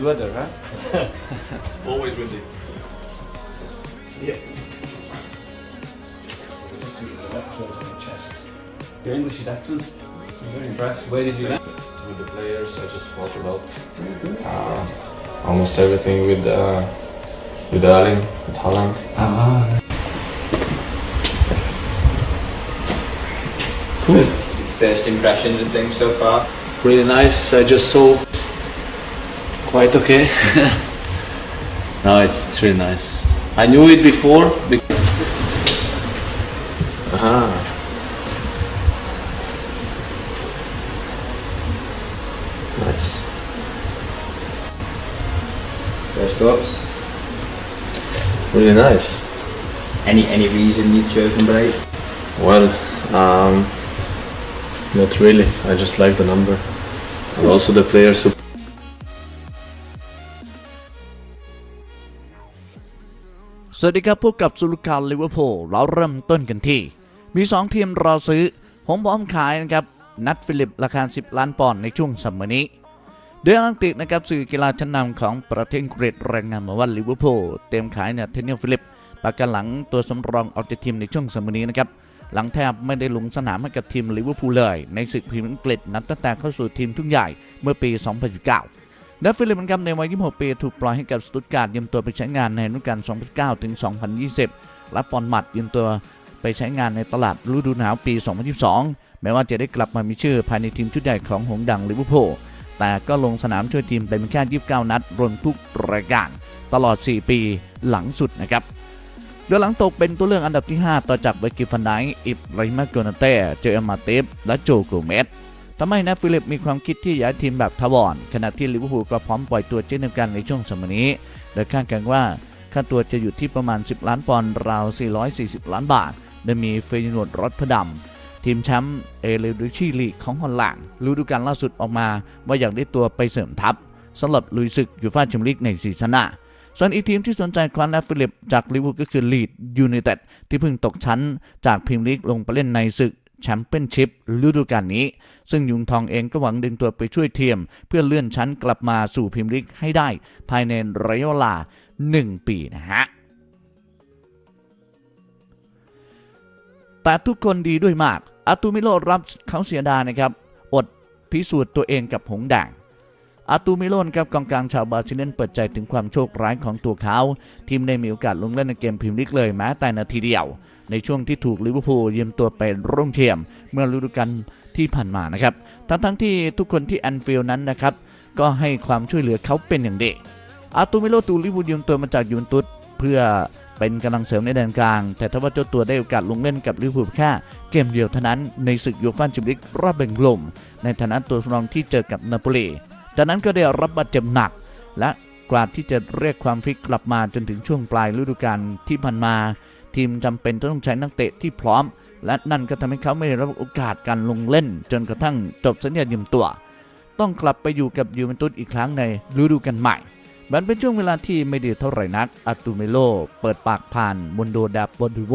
good weather, huh? Always windy. Just to get on the chest. Your English is excellent. I'm very impressed. Where did you learn? With the players, I just spoke about uh, almost everything with uh, with Erling, with Holland. Ah. First, first impressions and things so far. really nice. I just saw quite okay. no, it's, it's really nice. I knew it before. be- Aha. Nice. First thoughts. Really nice. Any any reason you've chosen Bright? Well, um, not really. I just like the number, and also the players who สวัสดีครับพบกับสุลการลิเวอร์พูลเราเริ่มต้นกันที่ มี 2 ทีมรอซื้อ ผมพร้อมขายนะครับ นัดฟิลิปราคา 10 ล้านปอนด์ในช่วงซัมเมอร์นี้เดือนอังกฤษนะครับสื่อกีฬาชั้นนำของประเทศอังกฤษรายงานมาว่าลิเวอร์พูลเตรียมขายเนี่ยเทนเนียลฟิลิปประกันหลังตัวสำรองออกจากทีมในช่วงซัมเมอร์นี้นะครับหลังแทบไม่ได้ลงสนามให้กับทีมลิเวอร์พูลเลย ในศึกพรีเมียร์อังกนับตั้งแต่เข้าสู่ทีมทุ่งใหญ่เมื่อปี 2019 ดัฟฟิลิปนะครับในวัย 26 ปี ถูกปล่อยให้กับสตุตการ์ดยืมตัวไปใช้งานในฤดูกาล 2019 ถึง 2020 และปอนหมัดยืมตัวไปใช้งานในตลาดฤดูหนาวปี 2022 แม้ว่าจะได้กลับมามีชื่อภายในทีมชุดใหญ่ของหงดังลิเวอร์พูลแต่ก็ลงสนามช่วยทีมไปเพียงแค่ 29 นัดรวมทุกรายการตลอด 4 ปีหลังสุดนะครับโดยหลังตกเป็นตัวเลือกอันดับที่ 5 ต่อจากเวกิฟันไดค์อิบรมาโกนาเต้ เจอมาเตฟและโจโกเมส ทำให้นะฟิลิปมีความคิดที่ย้ายทีมแบบทวารขณะที่ลิเวอร์พูลก็พร้อมปล่อยตัวเช่นเดียวกันในช่วงสมัยนี้ โดยคาดการณ์ว่าค่าตัวจะอยู่ที่ประมาณ 10 ล้านปอนด์ราว 440 ล้านบาท โดยมีเฟยนวดรอตเทอร์ดัมทีมแชมป์เอเลดิชีลีของฮอลแลนด์ฤดูกาลล่าสุดออกมา ว่าอยากได้ตัวไปเสริมทัพสำหรับลุยศึกยูฟ่าแชมเปี้ยนลีกในซีซั่นหน้าส่วนอีกทีมที่สนใจคว้าแนฟิลิปจากลิเวอร์พูลก็คือลีดยูไนเต็ดที่เพิ่งตกชั้นจากพรีเมียร์ลีกลงไปเล่นในศึก แชมเปี้ยนชิพฤดูกาลนี้ ซึ่งยุงทองเองก็หวังดึงตัวไปช่วยทีมเพื่อเลื่อนชั้นกลับมาสู่พรีเมียร์ลีกให้ได้ ภายในระยะเวลา 1 ปีนะฮะแต่ทุกคนดีด้วยมากอาตูมิโลรับเขาเสียดานะครับอดพิสูจน์ตัวเองกับหงส์แดงอาตูมิโลนกับกองกลางชาวบราซิลเลียนเปิดใจถึงความโชคร้ายของตัวเขา ทีมได้มีโอกาสลงเล่นในเกมพรีเมียร์ลีกเลยแม้แต่นาทีเดียว ในช่วงที่ถูกลิเวอร์พูลยืมตัวไปร่วมเทียม เมื่อฤดูกาลที่ผ่านมานะครับ ทั้งทั้งๆที่ทุกคนที่แอนฟิลด์นั้นนะครับ ก็ให้ความช่วยเหลือเขาเป็นอย่างดีอาตูมิโลตูลิเวอร์พูยืมตัวมาจากยูนตุสเพื่อเป็นกำลังเสริมในแดนกลาง แต่ถ้าว่าเจ้าตัวได้โอกาสลงเล่นกับลิเวอร์พูลแค่เกมเดียวเท่านั้นในศึกยูฟ่าแชมเปี้ยนลีกรอบแบ่งกลุ่มในฐานะตัวสำรองที่เจอกับนาโปลีจากนั้นก็ได้รับบาดเจ็บหนัก และกว่าที่จะเรียกความฟิตกลับมาจนถึงช่วงปลายฤดูกาลที่ผ่านมา ทีมจำเป็นต้องใช้นักเตะที่พร้อม และนั่นก็ทำให้เขาไม่ได้รับโอกาสการลงเล่น จนกระทั่งจบสัญญายืมตัว ต้องกลับไปอยู่กับยูเวนตุสอีกครั้งในฤดูกาลใหม่ มันเป็นช่วงเวลาที่ไม่ดีเท่าไหร่นักอาตูเมโล เปิดปากผ่านมอนโดดาบอนดูโว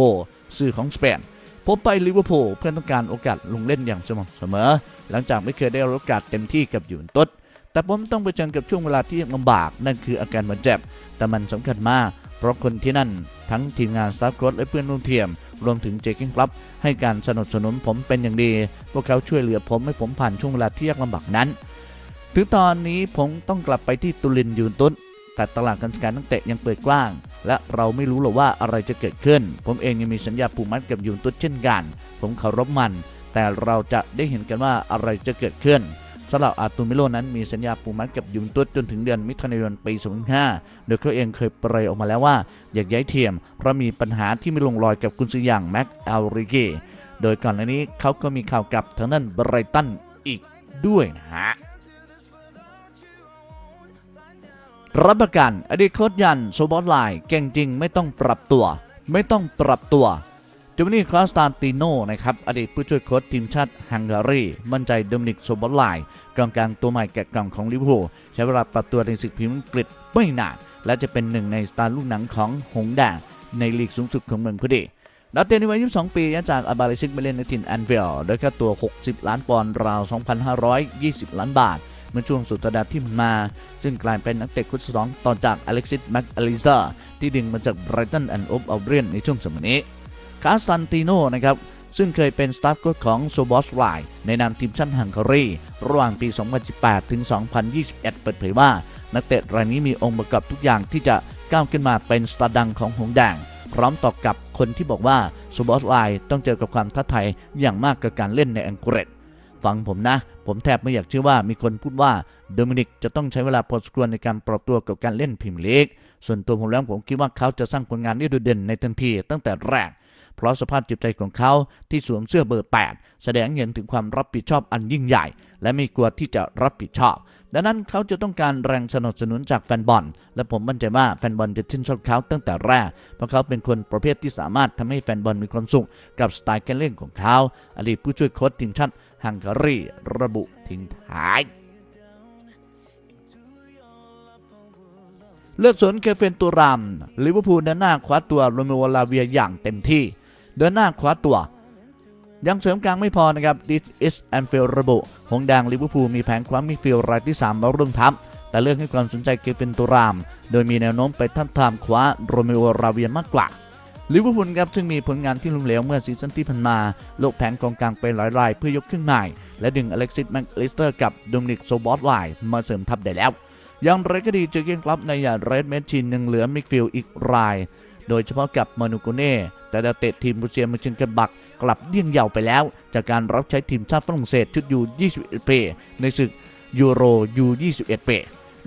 สื่อของสเปนผมไปลิเวอร์พูลเพื่อต้องการโอกาสลงเล่นอย่างสม่ำเสมอ หลังจากไม่เคยได้รับโอกาสเต็มที่กับยูเวนตุสแต่ผมต้องเผชิญกับช่วงเวลาที่ลำบาก นั่นคืออาการบาดเจ็บ แต่มันสำคัญมาก เพราะคนที่นั่นทั้งทีมงานสตาฟโค้ชและเพื่อนร่วมทีมรวมถึงเจคิงคลับให้การสนับสนุนผมเป็นอย่างดี พวกเขาช่วยเหลือผมให้ผมผ่านช่วงเวลาที่ยากลำบากนั้น ถึงตอนนี้ผมต้องกลับไปที่ตุลินยูนตุนแต่ตลาดการซื้อขายนักเตะยังเปิดกว้าง และเราไม่รู้หรอกว่าอะไรจะเกิดขึ้น ผมเองยังมีสัญญาผูกมัดกับยูนตุนเช่นกัน ผมเคารพมัน แต่เราจะได้เห็นกันว่าอะไรจะเกิดขึ้นำหรับอาตูมิโลนั้นมีสัญญาปูมัดกับยูเวนตุสจนถึงเดือนมิถุนายนปี 2005 โดยเขาเองเคยเปรยออกมาแล้วว่าอยากย้ายเทียม เพราะมีปัญหาที่ไม่ลงรอยกับกุนซืออย่างแม็กอัลริกีโดยก่อนหน้านี้เขาก็มีข่าวกับทางด้านไบรตันอีกด้วยนะฮะรับประกันอดีตโค้ชยันโซบอสไลน์เก่งจริงไม่ต้องปรับตัว ไม่ต้องปรับตัว โจมินิคอสตานติโนนะครับอดีตผู้ช่วยโค้ชทีมชาติฮังการี มั่นใจโดมินิกโซบอสไลกองกลางตัวใหม่แกะกล่องของลิเวอร์พูลใช้เวลาปรับตัวในศึกพรีเมียร์อังกฤษไม่นาน และจะเป็นหนึ่งในสตาร์ลูกหนังของหงแดงในลีกสูงสุดของเมืองพอดีดาวเตนในวัย 22 ปีจากอาบาลิซิกไปเล่นในถิ่นแอนฟิลด์โดยค่าตัว 60 ล้านปอนด์ราว 2,520 ล้านบาท เมื่อช่วงสุดสัปดาห์ที่ผ่านมา ซึ่งกลายเป็นนักเตะคนที่สองต่อจากอเล็กซิสแม็กอลิซาที่ดึงมาจากไบรตันแอนด์โอบอัลเบียนในช่วงสมัยนี้ คาสตันติโนนะครับซึ่งเคยเป็นสตาฟโค้ชของโซบอสไลในนามทีมชาติฮังการีระหว่างปี 2018 ถึง 2021 เปิดเผยว่า นักเตะรายนี้มีองค์ประกอบทุกอย่างที่จะก้าวขึ้นมาเป็นสตาร์ดังของหงแดง พร้อมตอบกลับคนที่บอกว่าโซบอสไลต้องเจอกับความท้าทายอย่างมากกับการเล่นในอังกฤษฟังผมนะ ผมแทบไม่อยากเชื่อว่ามีคนพูดว่าโดมินิกจะต้องใช้เวลาพอสมควรในการปรับตัวกับการเล่นพรีเมียร์ลีกส่วนตัวผมแล้วผมคิดว่าเขาจะสร้างผลงานได้โดดเด่นในทันทีตั้งแต่แรก เพราะสภาพจิตใจของเขาที่สวมเสื้อเบอร์ 8 แสดงเห็นถึงความรับผิดชอบอันยิ่งใหญ่ และไม่กลัวที่จะรับผิดชอบ ดังนั้นเขาจะต้องการแรงสนับสนุนจากแฟนบอล และผมมั่นใจว่าแฟนบอลจะชื่นชอบเขาตั้งแต่แรก เพราะเขาเป็นคนประเภทที่สามารถทำให้แฟนบอลมีความสุขกับสไตล์การเล่นของเขา อดีตผู้ช่วยโค้ชทีมชาติฮังการีระบุทิ้งท้ายเลือกสวนเคเฟนตูรามลิเวอร์พูลเดินหน้าคว้าตัวโรเมโอลาเวียอย่างเต็มที่ เดินหน้าคว้าตัว ยังเสริมกลางไม่พอนะครับดิสอิสแอนฟิลระบุหงส์แดงลิเวอร์พูลมีแผนคว้ามิดฟิลรายที่ 3 มาร่วมทัพแต่เลือกให้ความสนใจเคเฟนตูราม โดยมีแนวโน้มไปทับทามคว้าโรเมโอลาเวียมากกว่าลิเวอร์พูลครับซึ่งมีผลงานที่ล้มเหลวเมื่อซีซั่นที่ผ่านมาโลกแผนกองกลางไปหลายรายเพื่อยกขึ้นใหม่ และดึงอเล็กซิสแมคลิสเตอร์กับโดมินิกโซบอสไลน์มาเสริมทัพได้แล้วย่างไรก็ดีเจอเกนกลับในยาเรดเมชินยังเหลือมิกฟิลอีกราย โดยเฉพาะกับมานูโกเน่ แต่ดาวเตะทีมบูเซียมเชนกันบักกลับเดี่ยงเยาวไปแล้ว จากการรับใช้ทีมชาติฝรั่งเศสชุดยู21 ปี ในศึกยูโรยู21 ปี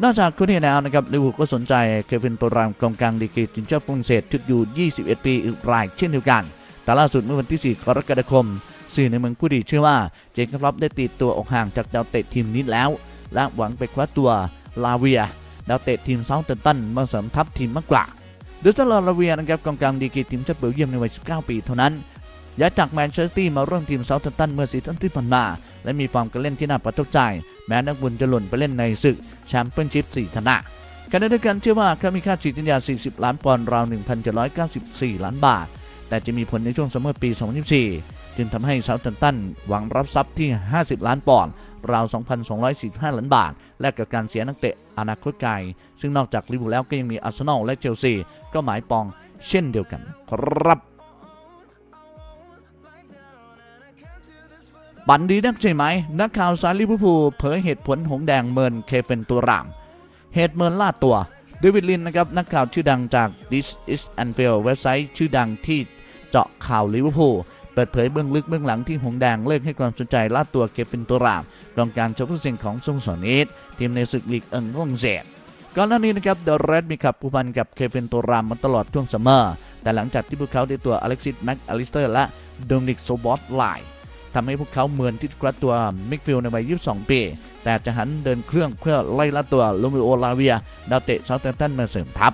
นอกจากคนนี้แล้วนะครับลิเวอร์พูลก็สนใจเควินโตรามกองกลางดีกรีทีมชาติฝรั่งเศสชุดยู21 ปีอีกรายเช่นเดียวกัน แต่ล่าสุดเมื่อวันที่ 4 กรกฎาคมสื่อในเมืองผู้ดีเชื่อว่าเจนครับได้ตีตัวออกห่างจากดาวเตะทีมนี้แล้ว และหวังไปคว้าตัวลาเวีย ดาวเตะทีมเซาท์เทนตันมาเสริมทัพทีมมากกว่า ดยสลาลาเวียนะครับกองกลางดีกรีทีมชาติเบลเยียมในวัย 19 ปีเท่านั้นย้ายจากแมนเชสเตอร์มาร่วมทีมเซาท์ตันเมื่อซีซั่นที่ผ่านมา และมีฟอร์มการเล่นที่น่าประทับใจ แม้นักบุญจะหล่นไปเล่นในศึกแชมเปี้ยนชิพ4ชนะขณะเดียวกันเชื่อว่าเขามีค่าฉีดสัญญา40 ล้านปอนด์ราว 1,794 ล้านบาท แต่จะมีผลในช่วงซัมเมอร์ปี 2024 จึงทำให้เซาท์ตันหวังรับทรัพย์ที่ 50 ล้านปอนด์ ราว 2,245ล้านบาท และกับการเสียนักเตะอนาคตไกล ซึ่งนอกจากลิเวอร์พูลแล้วก็ยังมีอาร์เซนอลและเชลซีก็หมายปองเช่นเดียวกันครับบันดีนักใช่ไหม นักข่าวสายลิเวอร์พูลเผยเหตุผลหงแดงเมินเคเฟนตัวราม เหตุเมินล่าตัวเดวิดลินนะครับนักข่าวชื่อดังจาก This is Anfield เว็บไซต์ชื่อดังที่เจาะข่าวลิเวอร์พูล ปิดเผยเบื้องลึกเบื้องหลังที่หงแดงเลิกให้ความสนใจล่าตัวเคฟินตัวรามกองการชาวผู้เสียงของสโมสรนิสทีมในศึกลีกเอิงฝรั่งเศสก่อนหน้านี้นะครับเดอะเรดมีขับผูพันกับเคฟินตัวรามมาตลอดช่วงซัมเมอร์แต่หลังจากที่พวกเขาได้ตัวอเล็กซิสแม็กอลิสเตอร์และโดมินิกโซบอสไลทำให้พวกเขาเหมือนที่คว้าตัวมิกฟิลในวัย 22 ปี แต่จะหันเดินเครื่องเพื่อไล่ล่าตัวโรมิโอลาเวียดาวเตะเซาท์แฮมป์ตันมาเสริมทัพ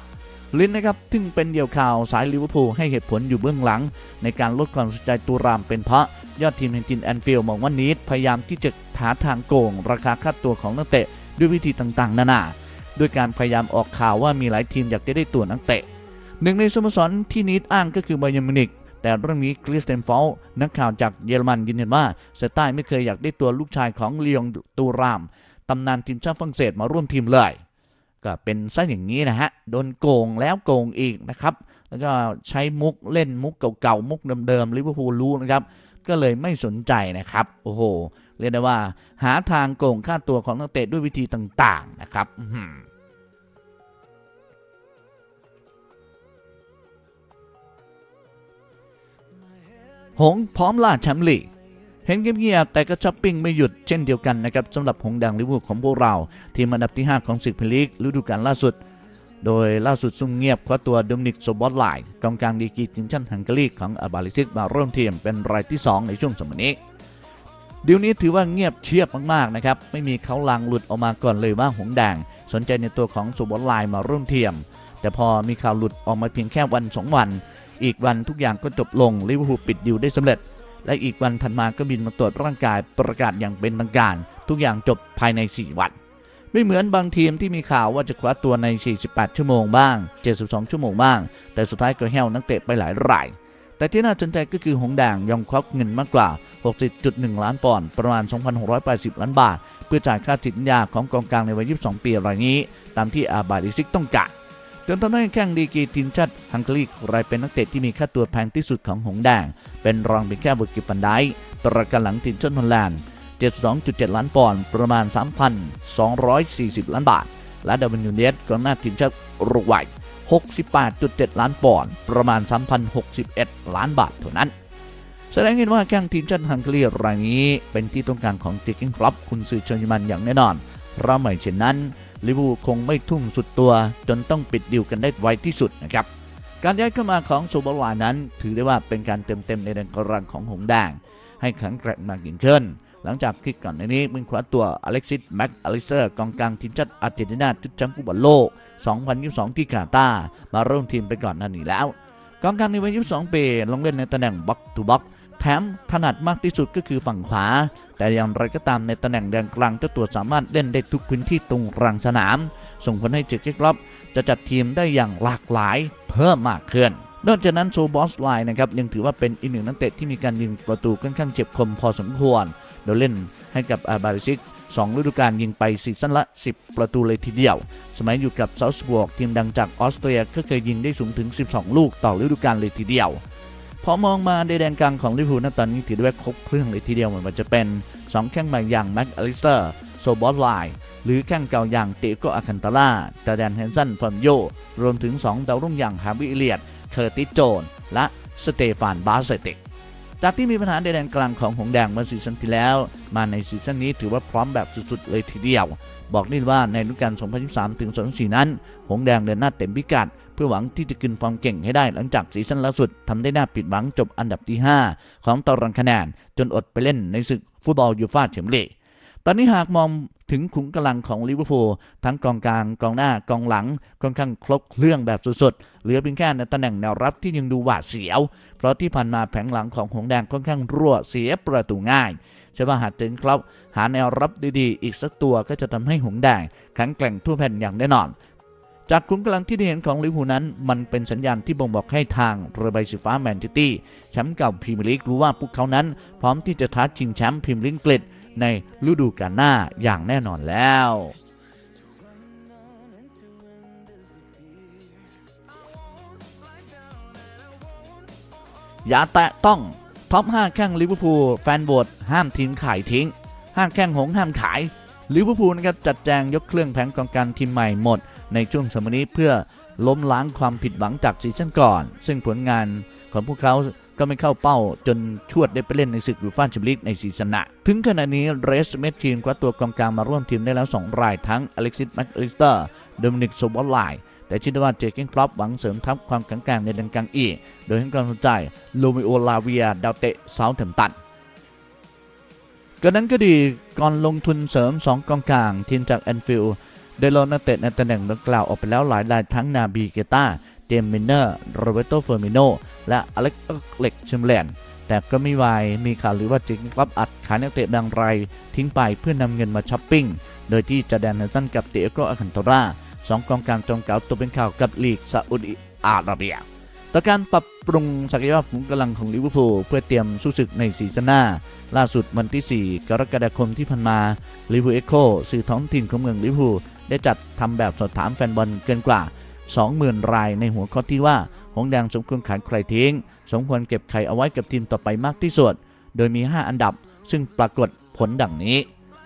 ลินนะครับซึ่งเป็นเดี่ยวข่าวสายลิเวอร์พูลให้เหตุผลอยู่เบื้องหลัง ในการลดความสนใจตูรามเป็นเพราะยอดทีมแห่งจินแอนฟิลมองว่านีดพยายามที่จะหาทางโกง ราคาค่าตัวของนักเตะด้วยวิธีต่างๆ นานาด้วยการพยายามออกข่าวว่ามีหลายทีมอยากจะได้ตัวนักเตะหนึ่งในสโมสรที่นีดอ้างก็คือไบาเยร์นมินิกแต่เรื่องนี้คริสเตนฟอลนักข่าวจากเยอรมันยืนยันว่าเซต้าไม่เคยอยากได้ตัวลูกชายของลียงตูรามตำนานทีมชาติฝรั่งเศสมาร่วมทีมเลย ก็เป็นซะอย่างนี้นะฮะ โดนโกงแล้วโกงอีกนะครับ แล้วก็ใช้มุกเล่นมุกเก่าๆ มุกเดิมๆลิเวอร์พูลรู้นะครับ ก็เลยไม่สนใจนะครับ โอ้โห เรียกได้ว่า หาทางโกงค่าตัวของนักเตะด้วยวิธีต่างๆนะครับหงพร้อมล่าแชมป์ลีก เห็นเงียบๆแต่ก็ช้อปปิ้งไม่หยุดเช่นเดียวกันนะครับสำหรับหงดังลิเวอร์พูลของพวกเราทีมอันดับที่ 5 ของศึกพรีเมียร์ลีกฤดูกาลล่าสุด โดยล่าสุดซุ่มเงียบคว้าตัวดมินิกโซบอสไลน์กองกลางดีกีทีมชาติฮังการีของอาบาลิซิสมาร่วมทีมเป็นรายที่ 2 ในช่วงสมัยนี้ดีลนี้ถือว่าเงียบเชียบมากๆนะครับไม่มีเขาลางหลุดออกมาก่อนเลยว่าหงส์แดงสนใจในตัวของโซบอสไลน์มาร่วมทีมแต่พอมีข่าวหลุดออกมาเพียงแค่วันสองวัน อีกวันทุกอย่างก็จบลงลิเวอร์พูลปิดดิวได้สำเร็จ และอีกวันถัดมาก็บินมาตรวจร่างกายประกาศอย่างเป็นทางการ ทุกอย่างจบภายใน 4 วัน ไม่เหมือนบางทีมที่มีข่าวว่าจะคว้าตัวใน 48 ชั่วโมงบ้าง 72 ชั่วโมงบ้าง แต่สุดท้ายก็แห้วนักเตะไปหลายราย แต่ที่น่าสนใจก็คือหงแดงยอมควักเงินมากกว่า 60.1 ล้านปอนด์ประมาณ 2,680 ล้านบาท เพื่อจ่ายค่าจิตวิญญาของกองกลางในวัย 22 ปีรายนี้ ตามที่อาบาดิซิกต้องการ จนทำให้แข้งดีกีทีมชาติฮังการีกลายเป็นนักเตะที่มีค่าตัวแพงที่สุดของหงแดง เป็นรองเพียงแค่บุกิปันไดประกันหลังทีมชาติฮอลแลนด์ 72.7 ล้านปอนด์ประมาณ 3,240 ล้านบาท และดาวินยูเนสกองหน้าทีมชาติรุกวัย68.7 ล้านปอนด์ประมาณ 3,061 ล้านบาทเท่านั้น แสดงเห็นว่าแข้งทีมชาติฮังการีรายนี้เป็นที่ต้องการของเจคกินคลับคุณสื่อเชยมันอย่างแน่นอนเพราะไม่เช่นนั้น ลิเวอร์พูลคงไม่ทุ่มสุดตัว จนต้องปิดดิวกันได้ไวที่สุดนะครับการย้ายเข้ามาของโซบอลานั้น ถือได้ว่าเป็นการเติมเต็มในแดนกลางของหงส์แดง ให้แข็งแกร่งมากยิ่งขึ้น หลังจากที่ก่อนในนี้มึงคว้าตัวอเล็กซิสแม็กอลิเตอร์กองกลางทีมชาติอาร์เจนตินาชุดแชมป์ฟุตบอลโลก 2022 ที่กาตาร์มาเริ่มทีมไปก่อนหน้านี้แล้วกองกลางในวัย 22 ปีลงเล่นในตำแหน่งบ็อกทูบ็อก แถมถนัดมากที่สุดก็คือฝั่งขวา แต่อย่างไรก็ตามในตำแหน่งแดนกลางเจ้าตัวสามารถเล่นได้ทุกพื้นที่ตรงกลางสนาม ส่งผลให้เจคเกกลอบจะจัดทีมได้อย่างหลากหลายเพิ่มมากขึ้นนอกจากนั้นโซบอสไลน์นะครับยังถือว่าเป็นอีกหนึ่งนักเตะที่มีการยิงประตูค่อนข้างเจ็บคมพอสมควร โดยเล่นให้กับอาบาริซิกสองฤดูกาลยิงไปซีซั่นละ 10 ประตูเลยทีเดียว สมัยอยู่กับเซาท์บวกทีมดังจากออสเตรียก็เคยยิงได้สูงถึง 12 ลูกต่อฤดูกาลเลยทีเดียว พอมองมาในแดนกลางของลิเวอร์พูลตอนนี้ถือได้ว่าครบเครื่องเลยทีเดียวเหมือนมันจะเป็น 2 แข้งใหม่อย่างแม็กอลิสเตอร์โซบอสไลน์หรือแข้งเก่าอย่างเตโกอาคันตาล่าจาแดนแฮนสันฟอมโย รวมถึง 2 ดาวรุ่งอย่างฮาวิเลียด เคอร์ติสโจน และสเตฟานบาสเซติก จากที่มีปัญหาในแดนกลางของหงแดงเมื่อซีซั่นที่แล้ว มาในซีซั่นนี้ถือว่าพร้อมแบบสุดๆเลยทีเดียว บอกได้ว่าในฤดูกาล 2023ถึง2024 นั้น หงแดงเดินหน้าเต็มพิกัด เพื่อหวังที่จะกินฟอร์มเก่งให้ได้หลังจากซีซั่นล่าสุดทำได้น่าผิดหวังจบอันดับที่ 5 ของตารางคะแนน จนอดไปเล่นในศึกฟุตบอลยูฟ่าแชมเปี้ยนลีกตอนนี้หากมองถึงขุมกำลังของลิเวอร์พูลทั้งกองกลางกองหน้ากองหลังค่อนข้างครบเครื่องแบบสุดๆเหลือเพียงแค่ในตำแหน่งแนวรับที่ยังดูหวาดเสียว เพราะที่ผ่านมาแผงหลังของหงแดงค่อนข้างรั่วเสียประตูง่ายใช่ว่าหากถึงครับ หาแนวรับดีๆ อีกสักตัวก็จะทำให้หงแดงแข็งแกร่งทั่วแผ่นอย่างแน่นอน จากขุมกำลังที่ได้เห็นของลิเวอร์พูลนั้น มันเป็นสัญญาณที่บ่งบอกให้ทางเรือใบสีฟ้าแมนเชสเตอร์แชมป์เก่าพรีเมียร์ลีกรู้ว่าพวกเขานั้น พร้อมที่จะท้าชิงแชมป์พรีเมียร์ลีกอังกฤษในฤดูกาลหน้าอย่างแน่นอนแล้วอย่าแตะต้องท็อป 5 แข้งลิเวอร์พูลแฟนโหวตห้ามทีมขายทิ้งห้ามแข้งหงห้ามขายลิเวอร์พูลนะครับจัดแจงยกเครื่องแผงกองการทีมใหม่หมด ในช่วงสมัยนี้เพื่อล้มล้างความผิดหวังจากซีซั่นก่อน ซึ่งผลงานของพวกเขาก็ไม่เข้าเป้าจนชวดได้ไปเล่นในศึกยูฟ่าแชมเปี้ยนลีกในซีซั่นหน้าถึงขณะนี้เรสเมททีมคว้าตัวกองกลางมาร่วมทีมได้แล้ว 2 รายทั้งอเล็กซิสแมคลิสเตอร์โดมินิกโซบอลไลน์แต่ชื่อว่าเจเกนครอปหวังเสริมทัพความแข็งแกร่งในแดนกลางอีก โดยให้ความสนใจโลมิโอลาเวียดาวเตะเซาท์แฮมตันก็นั้นก็ดีก่อนลงทุนเสริม 2 กองกลางทีมจากแอนฟิลด์ ได้ลดนักเตะในตำแหน่งดังกล่าวออกไปแล้วหลายรายทั้งนาบีเกตาเจมมินเนอร์โรเบโตเฟอร์มิโนและอเล็กเล็กชิมแลนแต่ก็ไม่วายมีข่าวหรือว่าจิงรับอัดขายนักเตะบางรายทิ้งไปเพื่อนำเงินมาช้อปปิ้ง โดยที่จะแดนเนสันกับเตโกอาคันโตราสองกองกางจงเก่าตัวเป็นข่าวกับลีกซาอุดิอาระเบียต่อการปรับปรุงศักยภาพของกำลังของลิเวอร์พูลเพื่อเตรียมสู้ศึกในซีซั่นหน้า ล่าสุดวันที่ 4 กรกฎาคมที่ผ่านมาลิเวอร์เอ็กโคสื่อท้องถิ่นของเมืองลิเวอร์พูล ได้จัดทำแบบสอบถามแฟนบอลเกินกว่า 20,000 รายในหัวข้อที่ว่า หงแดงสมควรขายใครทิ้ง สมควรเก็บใครเอาไว้กับทีมต่อไปมากที่สุด โดยมี 5 อันดับ ซึ่งปรากฏผลดังนี้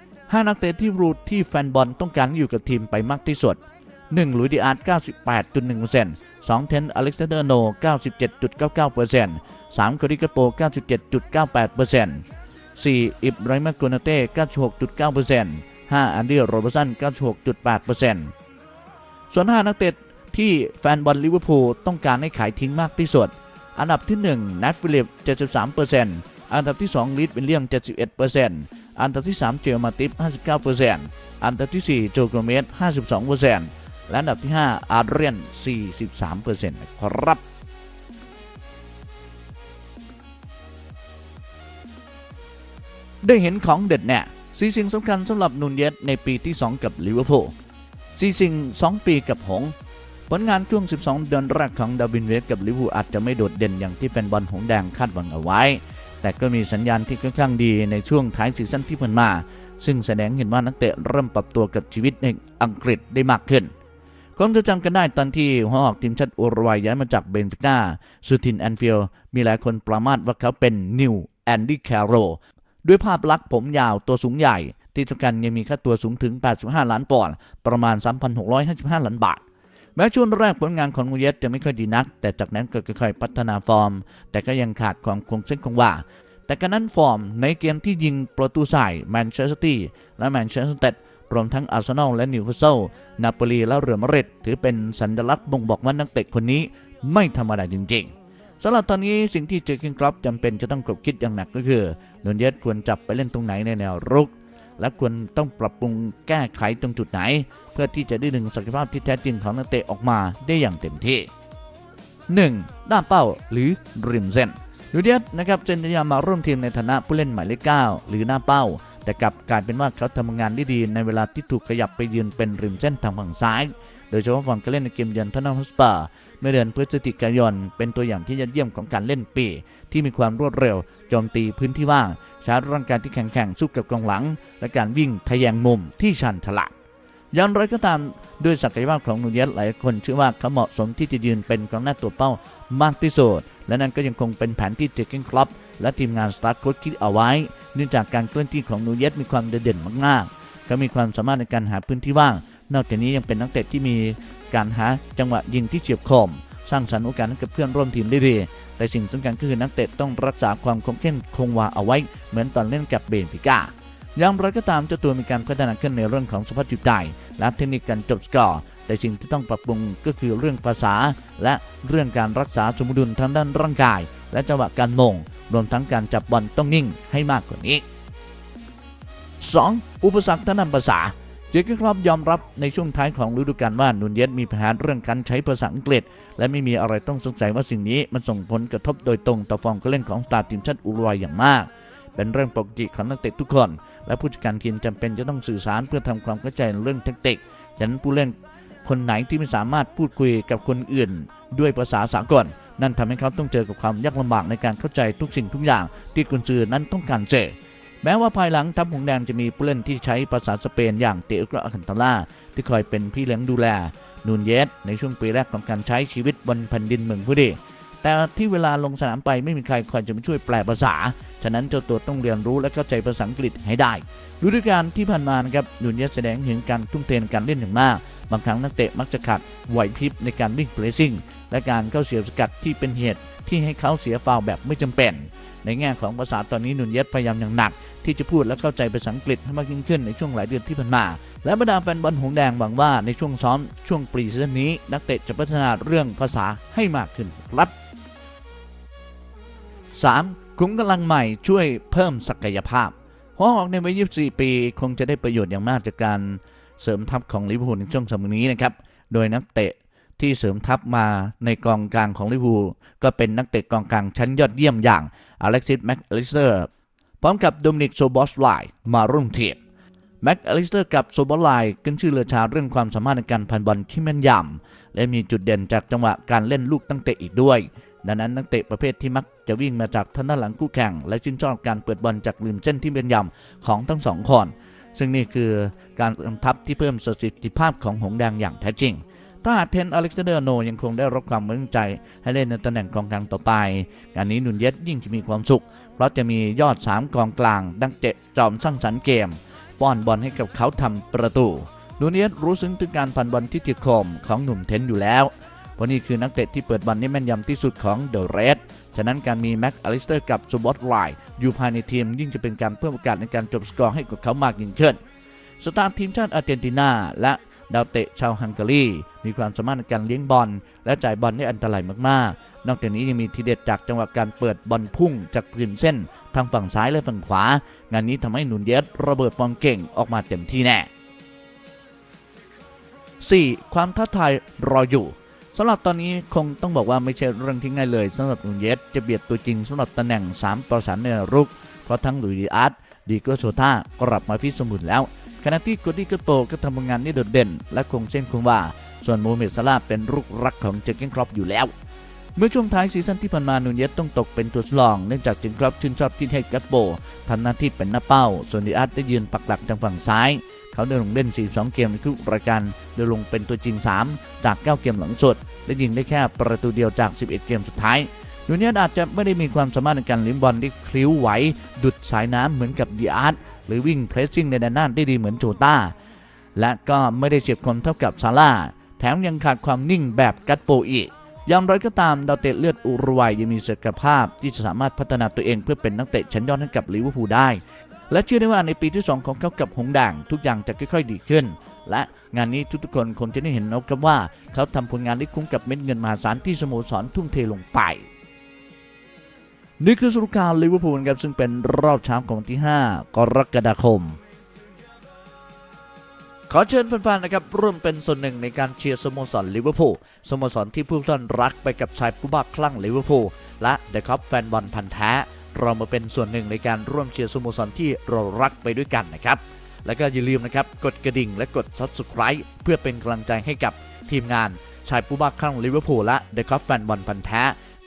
5 นักเตะที่รูทที่แฟนบอลต้องการอยู่กับทีมไปมากที่สุด 1. ลุยดิอาร์ต98.1% 2. เทนอเล็กซานเดอร์โน 97.99% 3. โคดิกาโป 97.98% 4. อิบไรมาโกนาเต้ 96.9% 5. อันดียโรเบอร์สัน96.8%ส่วน 5 นักเตะที่แฟนบอลลิเวอร์พูลต้องการให้ขายทิ้งมากที่สุด อันดับที่ 1 นัทฟิลิป 73%อันดับที่ 2 ลิดวิลเลียม 71%อันดับที่ 3 เจลมาติฟ59%อันดับที่ 4 โจโกเมส52%และอันดับที่ 5 อาร์เรียน 43%นะครับ ได้เห็นของเด็ดแน่ สีสิ่งสำคัญสำหรับนูนเยสในปีที่ 2 กับลิเวอร์พูลสีสิ่ง 2 ปีกับหงส์ผลงานช่วง 12 เดือนแรกของดาวินเวสกับลิเวอร์พูลอาจจะไม่โดดเด่นอย่างที่แฟนบอลหงส์แดงคาดหวังเอาไว้ แต่ก็มีสัญญาณที่ค่อนข้างดีในช่วงท้ายซีซั่นที่ผ่านมา ซึ่งแสดงเห็นว่านักเตะเริ่มปรับตัวกับชีวิตในอังกฤษได้มากขึ้นคงจะจำกันได้ตอนที่หัวหอกทีมชาติอุรุกวัยย้ายมาจากเบนฟิก้า สุทินแอนฟิลมีหลายคนประมาทว่าเขาเป็นนิวแอนดี้แคโร ด้วยภาพลักษณ์ผมยาวตัวสูงใหญ่ ที่สำคัญยังมีค่าตัวสูงถึง 85 ล้านปอนด์ประมาณ 3,655 ล้านบาท แม้ช่วงแรกผลงานของนูเยสจะไม่ค่อยดีนัก แต่จากนั้นก็ค่อยๆพัฒนาฟอร์ม แต่ก็ยังขาดความคงเส้นคงวาแต่การนั้นฟอร์มในเกมที่ยิงประตูใส่แมนเชสเตอร์ซิตี้และแมนเชสเตอร์ยูไนเต็ดรวมทั้งอาร์เซนอลและนิวคาสเซิลนาโปลีและเรอัลมาดริดถือเป็นสัญลักษณ์บ่งบอกว่านักเตะคนนี้ไม่ธรรมดาจริงๆ สำหรับตอนนี้สิ่งที่เจอร์กินครอปจำเป็นจะต้องกบคิดอย่างหนักก็คือนูนเยสควรจับไปเล่นตรงไหนในแนวรุก และควรต้องปรับปรุงแก้ไขตรงจุดไหน เพื่อที่จะได้ดึงศักยภาพที่แท้จริงของนักเตะออกมาได้อย่างเต็มที่ 1. ด้านเป้าหรือริมเส้นนูเดียสนะครับเซนยามาร่วมทีมในฐานะผู้เล่นหมายเลข9หรือหน้าเป้า แต่กลับกลายเป็นว่าเขาทำงานได้ดีในเวลาที่ถูกขยับไปยืนเป็นริมเส้นทางฝั่งซ้าย โดยเฉพาะฝั่งการเล่นในเกมเยือนทอนนัมฮอสปาเมื่อเดือนพฤศจิกายน เป็นตัวอย่างที่ยอดเยี่ยมของการเล่นปี ที่มีความรวดเร็วโจมตีพื้นที่ว่างชาร์จร่างกายที่แข็งแกร่งสู้กับกองหลัง และการวิ่งทะแยงมุมที่ชันฉลาดอย่างไรก็ตามด้วยศักยภาพของนูเยสหลายคนเชื่อว่าเขาเหมาะสมที่จะยืนเป็นกองหน้าตัวเป้ามากที่สุดและนั่นก็ยังคงเป็นแผนที่เจคเกนคลับและทีมงานสตาร์โค้ชคิดเอาไว้ เนื่องจากการเคลื่อนที่ของนูเยสมีความเด่นมากๆเขามีความสามารถในการหาพื้นที่ว่าง นอกจากนี้ยังเป็นนักเตะที่มีการหาจังหวะยิงที่เฉียบคม สร้างสรรค์โอกาสให้กับเพื่อนร่วมทีมได้ดี แต่สิ่งสำคัญก็คือนักเตะต้องรักษาความคงเข้มคงวาเอาไว้ เหมือนตอนเล่นกับเบนฟิก้าอย่างไรก็ตามเจ้าตัวมีการพัฒนาขึ้นในเรื่องของสภาพจิตใจและเทคนิคการจบสกอร์แต่สิ่งที่ต้องปรับปรุงก็คือเรื่องภาษา และเรื่องการรักษาสมดุลทางด้านร่างกาย และจังหวะการมง รวมทั้งการจับบอลต้องนิ่งให้มากกว่านี้ 2. อุปสรรคทางด้านภาษา เจอร์เกนคลอปยอมรับในช่วงท้ายของฤดูกาลว่านูนเยสมีปัญหาเรื่องการใช้ภาษาอังกฤษ และไม่มีอะไรต้องสงสัยว่าสิ่งนี้มันส่งผลกระทบโดยตรงต่อฟอร์มการเล่นของสตาร์ทีมชาติอุรุกวัยอย่างมาก เป็นเรื่องปกติของนักเตะทุกคน และผู้จัดการทีมจำเป็นจะต้องสื่อสารเพื่อทำความเข้าใจเรื่องแทคติกฉะนั้นผู้เล่นคนไหนที่ไม่สามารถพูดคุยกับคนอื่น ด้วยภาษาสากลนั่นทำให้เขาต้องเจอกับความยากลำบากในการเข้าใจทุกสิ่งทุกอย่างที่กุนซือนั้นต้องการเจอ แม้ว่าภายหลังทัพหงแดงจะมีผู้เล่นที่ใช้ภาษาสเปนอย่างเตอกอาคันตาล่าที่คอยเป็นพี่เลี้ยงดูแลนูนเยสในช่วงปีแรกของการใช้ชีวิตบนแผ่นดินเมืองผู้ดีแต่ที่เวลาลงสนามไปไม่มีใครคอยจะมาช่วยแปลภาษา ฉะนั้นเจ้าตัวต้องเรียนรู้และเข้าใจภาษาอังกฤษให้ได้ฤดูกาลที่ผ่านมานะครับนูนเยสแสดงเห็นการทุ่มเทในการเล่นอย่างมาก บางครั้งนักเตะมักจะขาดไหวพริบในการวิ่งเพรสซิ่งและการเข้าเสียบสกัดที่เป็นเหตุที่ให้เขาเสียฟาวแบบไม่จำเป็น ในแง่ของภาษาตอนนี้นุนเยสพยายามอย่างหนัก ที่จะพูดและเข้าใจภาษาอังกฤษให้มากยิ่งขึ้นในช่วงหลายเดือนที่ผ่านมา และบรรดาแฟนบอลหงแดงหวังว่าในช่วงซ้อมช่วงปรีซีซั่นนี้ นักเตะจะพัฒนาเรื่องภาษาให้มากขึ้นครับ 3. ขุมกำลังใหม่ช่วยเพิ่มศักยภาพหัวหอกในวัย 24 ปี คงจะได้ประโยชน์อย่างมากจากการเสริมทัพของลิเวอร์พูลในช่วงสมัยนี้นะครับ โดยนักเตะ ที่เสริมทัพมาในกองกลางของลิเวอร์พูลก็เป็นนักเตะกองกลางชั้นยอดเยี่ยมอย่างอเล็กซิสแม็กอลิสเตอร์พร้อมกับโดมินิกโซบอสไลมาร่วมทีมแม็กอลิสเตอร์กับโซบอสไลน์ขึ้นชื่อเลือชาเรื่องความสามารถในการพันบอลที่แม่นยำและมีจุดเด่นจากจังหวะการเล่นลูกตั้งเตะอีกด้วย ดังนั้นนักเตะประเภทที่มักจะวิ่งมาจากทางด้านหลังคู่แข่ง และชื่นชอบการเปิดบอลจากริมเส้นที่เป็นยำของทั้งสองคนซึ่งนี่คือการเสริมทัพที่เพิ่มประสิทธิภาพของหงแดงอย่างแท้จริง ถ้าหากเทนอเล็กซานเดอร์โนยังคงได้รับความไว้วางใจให้เล่นในตำแหน่งกองกลางต่อไปงานนี้นุนเยสยิ่งจะมีความสุข เพราะจะมียอด 3 กองกลางดังเจจอมสร้างสรรค์เกม ป้อนบอลให้กับเขาทำประตูนูนเยสรู้ซึ้งถึงการพันบอลที่ติดคมของหนุ่มเทนอยู่แล้วเพราะนี่คือนักเตะที่เปิดบอลได้แม่นยำที่สุดของเดอะเรดฉะนั้นการมีแม็กอลิสเตอร์กับซูบอตไลน์อยู่ภายในทีมยิ่งจะเป็นการเพิ่มโอกาสในการจบสกอร์ให้กับเขามากยิ่งขึ้นสตาร์ทีมชาติอาร์เจนตินาและ ดาวเตะชาวฮังการี มีความสามารถในการเลี้ยงบอล และจ่ายบอลได้อันตรายมากๆ นอกจากนี้ยังมีทีเด็ดจากจังหวะการเปิดบอลพุ่งจากริมเส้น ทางฝั่งซ้ายและฝั่งขวา งานนี้ทำให้หนุนเยสระเบิดฟอร์มเก่งออกมาเต็มที่แน่ 4. ความท้าทายรออยู่สำหรับตอนนี้คงต้องบอกว่าไม่ใช่เรื่องที่ง่ายเลยสำหรับหนุนเยสจะเบียดตัวจริงสำหรับตำแหน่ง3ประสานในรุก เพราะทั้งลุยดีอาร์ตดีโกโซท่ากลับมาฟิตสมบูรณ์แล้ว ขณะที่โกดี้กโปก็ทำงานได้โดดเด่น และคงเส้นคงว่า ส่วนโมเมดซาลาเป็นลูกรักของเจอร์เกนครอปอยู่แล้ว เมื่อช่วงท้ายซีซั่นที่ผ่านมานูเยสต้องตกเป็นตัวสำรอง เนื่องจากจิงครอปชื่นชอบที่ให้กัตโบทำหน้าที่เป็นหน้าเป้า ส่วนดิอาร์ตได้ยืนปักหลักทางฝั่งซ้าย เขาเดินลงเล่น 42 เกมในทุกรายการโดยลงเป็นตัวจริง 3 จาก 9 เกมหลังสุดและยิงได้แค่ประตูเดียวจาก 11 เกมสุดท้ายนูเนียอาจจะไม่ได้มีความสามารถในการลิ้มบอลที่คลิ้วไหว ดุดสายน้ำเหมือนกับดิอาร์ต หรือวิ่งเพรสซิ่งในแดนหน้าได้ดีเหมือนโจต้า และก็ไม่ได้เฉียบคมเท่ากับซาร่าแถมยังขาดความนิ่งแบบกัตโปอีกอย่างไรก็ตามดาวเตะเลือดอุรุกวัยยังมีศักยภาพที่จะสามารถพัฒนาตัวเองเพื่อเป็นนักเตะชั้นยอดให้กับลิเวอร์พูลได้ และเชื่อได้ว่าในปีที่ 2 ของเขากับหงด่าง ทุกอย่างจะค่อยๆดีขึ้น และงานนี้ทุกๆคนคงจะได้เห็นนะครับว่า เขาทำผลงานได้คุ้มกับเม็ดเงินมหาศาลที่สโมสรทุ่มเทลงไป นี่คือสรุปข่าวลิเวอร์พูลครับซึ่งเป็นรอบเช้าของวันที่ 5 กรกฎาคม ขอเชิญแฟนๆนะครับร่วมเป็นส่วนหนึ่งในการเชียร์สโมสรลิเวอร์พูลสโมสรที่ผู้ท่านรักไปกับชายผู้บ้าคลั่งลิเวอร์พูลและเดอะคัพแฟนบอลพันธ์แท้ เรามาเป็นส่วนหนึ่งในการร่วมเชียร์สโมสรที่เรารักไปด้วยกันนะครับ แล้วก็อย่าลืมนะครับกดกระดิ่งและกด Subscribe เพื่อเป็นกำลังใจให้กับทีมงานชายผู้บ้าคลั่งลิเวอร์พูลและเดอะคัพแฟนบอลพันธ์แท้